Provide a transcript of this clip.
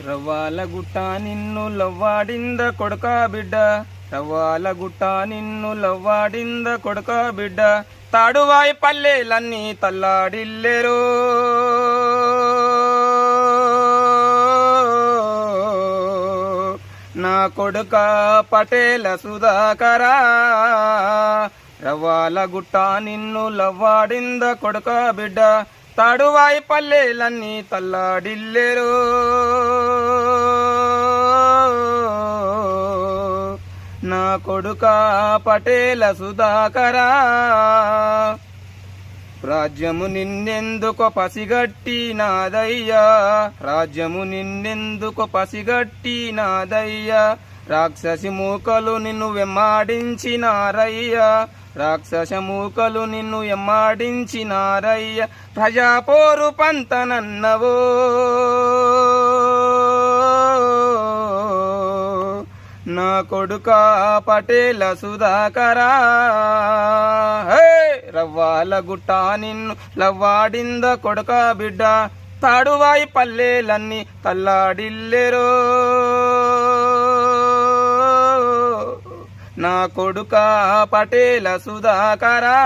రవ్వాల గుట్ట నిన్ను లవ్వాడింద కొడుక బిడ్డ. రవ్వాల గుట్ట నిన్ను లవ్వాడింద కొడుక బిడ్డ. తాడువాయి పల్లెలన్నీ తల్లాడిల్లేరు. నా కొడుక పటేల సుధాకరా. రవ్వాల గుట్ట నిన్ను లవ్వాడింద కొడుక బిడ్డ. తాడువాయి పల్లెలన్నీ తల్లాడిల్లేరు. నా కొడుక పటేల సుధాకరా రాజ్యము నిన్నెందుకు పసిగట్టి నాదయ్యా రాజ్యము నిన్నెందుకు పసిగట్టి నాదయ్యా రాక్షసి మూకలు నిన్ను వెమ్మాడించినారయ్యా రాక్షసమూకలు నిన్ను ఎమ్మాడించినారయ్య. ప్రజాపోరు పంతనన్నవో. నా కొడుక పటేల సుధాకరా. రవ్వాల గుట్ట నిన్ను లవ్వాడింద కొడుక బిడ్డ. తాడువాయి పల్లెలన్నీ తల్లాడిల్లెరో. నా కొడుక పటేల సుధాకరా.